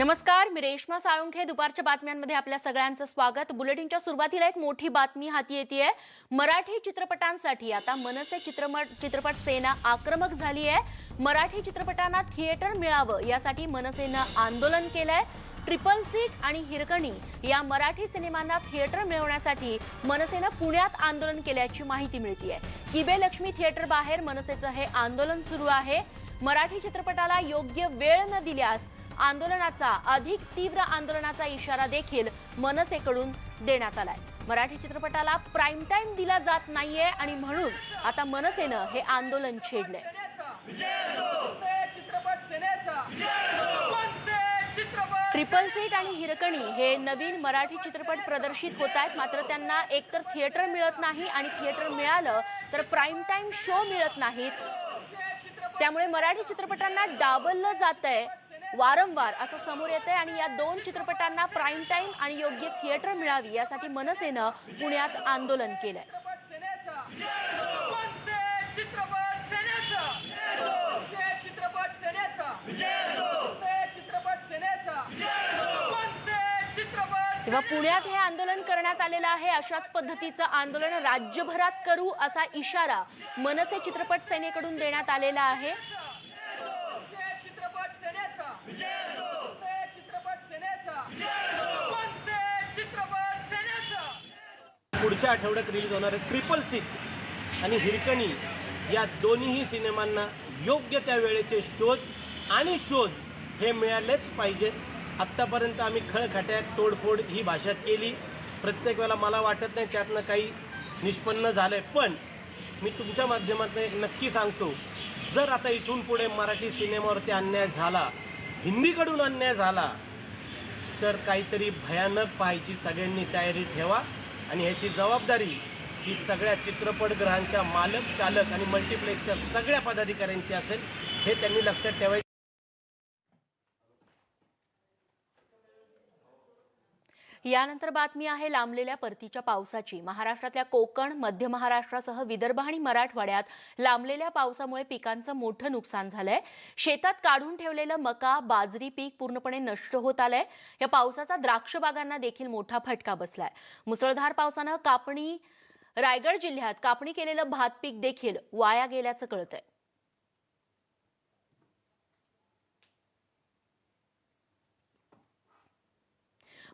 नमस्कार मी रेश्मा साळुंखे. दुपारच्या बातम्यांमध्ये आपल्या सगळ्यांचं स्वागत. बुलेटिनच्या सुरुवातीला एक मोठी बातमी हाती येते मराठी चित्रपटांसाठी आता मनसे चित्रपट सेना आक्रमक झाली आहे मराठी चित्रपटांना थिएटर मिळावं यासाठी मनसेनं आंदोलन केलंय. ट्रिपल सीट आणि हिरकणी या मराठी सिनेमांना थिएटर मिळवण्यासाठी मनसेनं पुण्यात आंदोलन केल्याची माहिती मिळतीये. किबे लक्ष्मी थिएटर बाहेर मनसेचं हे आंदोलन सुरू आहे. मराठी चित्रपटाला योग्य वेळ न दिल्यास आंदोलनाचा अधिक तीव्र आंदोलनाचा इशारा देखील मनसेकडून देण्यात आलाय. मराठी चित्रपटाला प्राईम टाइम दिला जात नाहीये आणि म्हणून आता मनसेनं हे आंदोलन छेडलंय. ट्रिपल सीट आणि हिरकणी हे नवीन मराठी चित्रपट प्रदर्शित होत आहेत. मात्र त्यांना एकतर थिएटर मिळत नाही आणि थिएटर मिळालं तर प्राईम टाइम शो मिळत नाहीत. त्यामुळे मराठी चित्रपटांना डावललं जात आहे वारंवार असं समोर येत आहे आणि या दोन चित्रपटांना प्राईम टाईम आणि योग्य थिएटर मिळावी यासाठी मनसेनं पुण्यात आंदोलन केलंय. तेव्हा पुण्यात हे आंदोलन करण्यात आलेलं आहे अशाच पद्धतीचं आंदोलन राज्यभरात करू असा इशारा मनसे चित्रपट सेनेकडून देण्यात आलेला आहे मनसे चित्रपट सेनेचा मनसे चित्रपट सेनेचा? मनसे चित्रपट सेनेचा? पुढच्या आठवड्यात रिलीज होणारे ट्रिपल सीट आणि हिरकणी. या दोन्हीही सिनेमांना योग्य त्या वेळेचे शोज आणि शोज हे मिळालेच पाहिजेत आत्तापर्यंत आम्ही खळखट्यात तोडफोड ही भाषा केली. प्रत्येक वेळेला मला वाटत नाही त्यातनं काही निष्पन्न झालं आहे पण मी तुमच्या माध्यमातून एक नक्की सांगतो जर आता इथून पुढे मराठी सिनेमावरती अन्याय झाला हिंदीकडून अन्याय झाला तर काहीतरी भयानक पाहायची सगळ्यांनी तयारी ठेवा आणि ह्याची जबाबदारी ही सगळ्या चित्रपटगृहांच्या मालक चालक आणि मल्टिप्लेक्सच्या सगळ्या पदाधिकाऱ्यांची असेल हे त्यांनी लक्षात ठेवायचं. यानंतर बातमी आहे लांबलेल्या परतीच्या पावसाची. महाराष्ट्रातल्या कोकण मध्य महाराष्ट्रासह विदर्भ आणि मराठवाड्यात लांबलेल्या पावसामुळे पिकांचं मोठं नुकसान झालंय. शेतात काढून ठेवलेलं मका बाजरी पीक पूर्णपणे नष्ट होत आलंय. या पावसाचा द्राक्ष बागांना देखील मोठा फटका बसलाय. मुसळधार पावसानं कापणी रायगड जिल्ह्यात कापणी केलेलं भात पीक देखील वाया गेल्याचं कळतंय.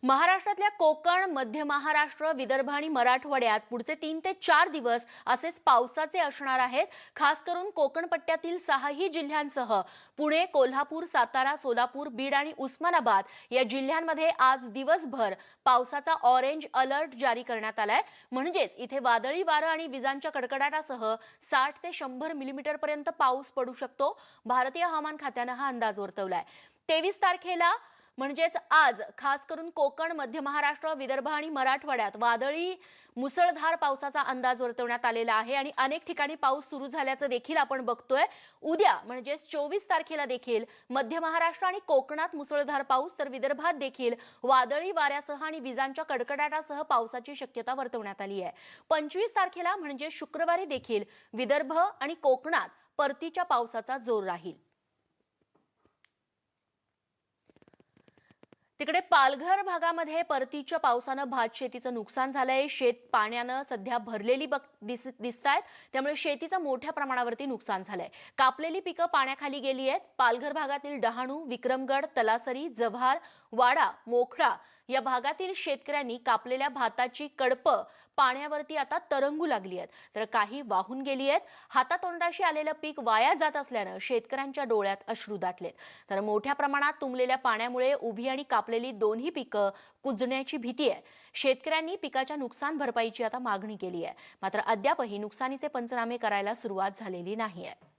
महाराष्ट्रातल्या कोकण मध्य महाराष्ट्र विदर्भ आणि मराठवाड्यात पुढचे तीन ते चार दिवस असेच पावसाचे असणार आहेत. खास करून कोकण पट्ट्यातील सहाही जिल्ह्यांसह पुणे कोल्हापूर सातारा सोलापूर बीड आणि उस्मानाबाद या जिल्ह्यांमध्ये आज दिवसभर पावसाचा ऑरेंज अलर्ट जारी करण्यात आलाय. म्हणजेच इथे वादळी वारं आणि विजांच्या कडकडाटासह साठ ते शंभर मिलीमीटर पर्यंत पाऊस पडू शकतो. भारतीय हवामान खात्यानं हा अंदाज वर्तवलाय. तेवीस तारखेला म्हणजेच आज खास करून कोकण मध्य महाराष्ट्र विदर्भ आणि मराठवाड्यात वादळी मुसळधार पावसाचा अंदाज वर्तवण्यात आलेला आहे आणि अनेक ठिकाणी पाऊस सुरू झाल्याचं देखील आपण बघतोय. उद्या म्हणजेच चोवीस तारखेला देखील मध्य महाराष्ट्र आणि कोकणात मुसळधार पाऊस तर विदर्भात देखील वादळी वाऱ्यासह आणि विजांच्या कडकडाटासह पावसाची शक्यता वर्तवण्यात आली आहे. पंचवीस तारखेला म्हणजे शुक्रवारी देखील विदर्भ आणि कोकणात परतीच्या पावसाचा जोर राहील. तिकडे पालघर भागामध्ये परतीच्या पावसानं भात शेतीचं नुकसान झालंय. शेत पाण्यानं सध्या भरलेली बघ दिस दिसत आहेत त्यामुळे शेतीचं मोठ्या प्रमाणावरती नुकसान झालंय. कापलेली पिकं पाण्याखाली गेली आहेत. पालघर भागातील डहाणू विक्रमगड तलासरी जव्हार वाडा मोखडा या भागातील शेतकऱ्यांनी कापलेल्या भाताची कडपं पाण्यावरती आता तरंगू लागली आहेत. तर काही वाहून गेली आहेत. हातातोंडाशी आलेलं पीक वाया जात असल्यानं शेतकऱ्यांच्या डोळ्यात अश्रू दाटलेत. तर मोठ्या प्रमाणात तुंबलेल्या पाण्यामुळे उभी आणि कापलेली दोन्ही पिकं कुजण्याची भीती आहे. शेतकऱ्यांनी पिकाच्या नुकसान भरपाईची आता मागणी केली आहे. मात्र अद्यापही नुकसानीचे पंचनामे करायला सुरुवात झालेली नाही आहे.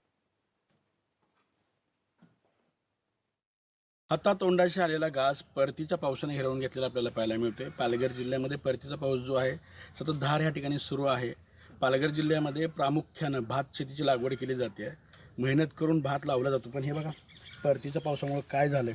हातातोंडाशी आलेला घास परतीच्या पावसाने हिरवून घेतलेला आपल्याला पाहायला मिळतोय. पालघर जिल्ह्यामध्ये परतीचा पाऊस जो आहे सतत धार ह्या ठिकाणी सुरू आहे. पालघर जिल्ह्यामध्ये प्रामुख्यानं भात शेतीची लागवड केली जाते. आहे मेहनत करून भात लावला जातो. पण हे बघा परतीच्या पावसामुळे काय झालं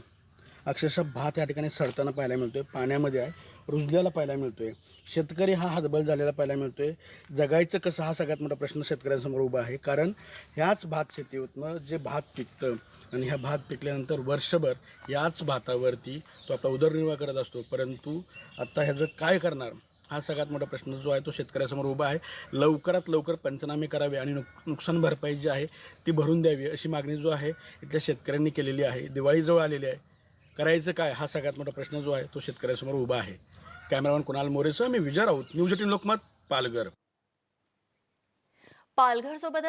अक्षरशः भात या ठिकाणी सडताना पाहायला मिळतोय. पाण्यामध्ये आहे रुजल्याला पाहायला मिळतोय. शेतकरी हा हतबल झालेला पाहायला मिळतोय. जगायचं कसं हा सगळ्यात मोठा प्रश्न शेतकऱ्यांसमोर उभा आहे. कारण ह्याच भात शेतीतनं जे भात पिकतं आणि ह्या भात पिकल्यानंतर वर्षभर याच भातावरती तो आपला उदरनिर्वाह करत असतो. परंतु आत्ता ह्याचं काय करणार? हा सगळ्यात मोठा प्रश्न जो आहे तो शेतकऱ्यासमोर उभा आहे. लवकरात लवकर पंचनामे करावे आणि नुक नुकसान भरपाई जी आहे ती भरून द्यावी अशी मागणी जो आहे इथल्या शेतकऱ्यांनी केलेली आहे. दिवाळीजवळ आलेली आहे. करायचं काय? हा सगळ्यात मोठा प्रश्न जो आहे तो शेतकऱ्यासमोर उभा आहे. कॅमेरामॅन कुणाल मोरेसह मी Vijay Raut. News eighteen Lokmat Palghar. Palghar सोबतच